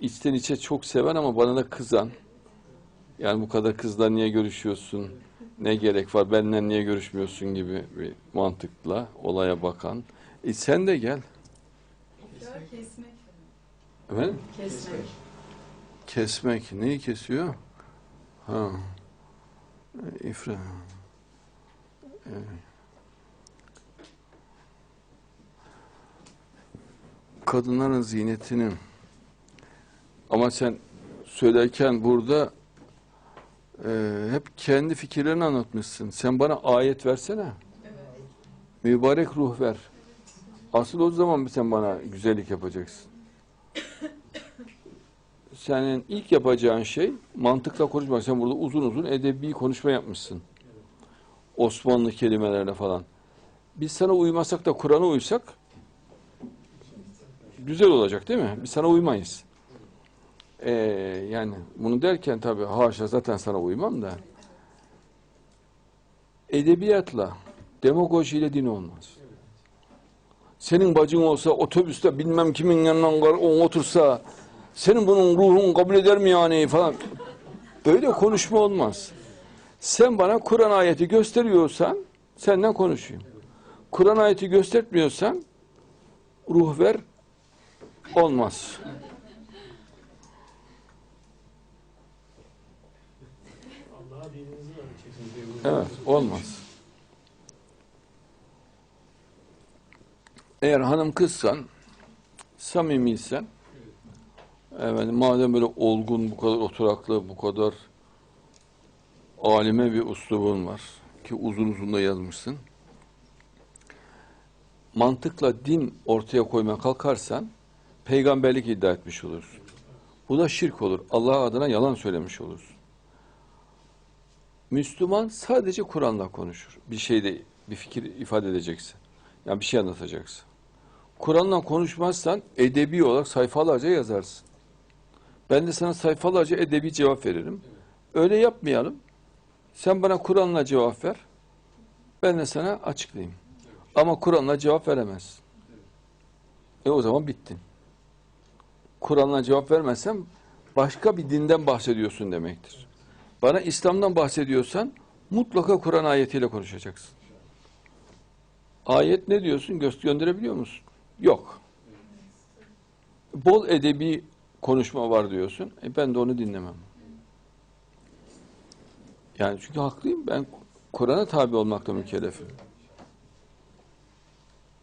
içten içe çok seven ama bana da kızan. Yani bu kadar kızla niye görüşüyorsun? Ne gerek var? Benimle niye görüşmüyorsun gibi bir mantıkla olaya bakan. E sen de gel. İfrar kesmek. Efendim? Kesmek. Kesmek. Neyi kesiyor? Ha. E, İfra. Evet. Kadınların ziynetini ama sen söylerken burada e, hep kendi fikirlerini anlatmışsın. Sen bana ayet versene. Evet. Mübarek ruh ver. Asıl o zaman sen bana güzellik yapacaksın. Senin ilk yapacağın şey mantıkla konuşmak. Sen burada uzun uzun edebi konuşma yapmışsın. Osmanlı kelimelerle falan. Biz sana uymasak da Kur'an'a uysak güzel olacak değil mi? Biz sana uymayız. Ee, yani bunu derken tabii haşa zaten sana uymam da edebiyatla demagojiyle din olmaz. Senin bacın olsa otobüste bilmem kimin yanından o otursa senin bunun ruhun kabul eder mi yani falan. Böyle konuşma olmaz. Sen bana Kur'an ayeti gösteriyorsan senden konuşayım. Kur'an ayeti göstermiyorsan ruh ver olmaz. Dininizi öğreteceksiniz. diye buyuruyor. Evet, olmaz. Eğer hanım kızsan, samimiysen, evet, madem böyle olgun, bu kadar oturaklı, bu kadar alime bir uslubun var ki uzun uzun da yazmışsın. Mantıkla din ortaya koymaya kalkarsan peygamberlik iddia etmiş olursun. Bu da şirk olur. Allah adına yalan söylemiş olursun. Müslüman sadece Kur'an'la konuşur. Bir şeyde bir fikir ifade edeceksin. Yani bir şey anlatacaksın. Kur'an'la konuşmazsan edebi olarak sayfalarca yazarsın. Ben de sana sayfalarca edebi cevap veririm. Öyle yapmayalım. Sen bana Kur'an'la cevap ver. Ben de sana açıklayayım. Ama Kur'an'la cevap veremezsin. E o zaman bittin. Kur'an'la cevap vermezsem başka bir dinden bahsediyorsun demektir. Bana İslam'dan bahsediyorsan mutlaka Kur'an ayetiyle konuşacaksın. Ayet ne diyorsun? Göz gönderebiliyor musun? Yok. Bol edebi konuşma var diyorsun. E ben de onu dinlemem. Yani çünkü haklıyım. Ben Kur'an'a tabi olmakla mükellefim.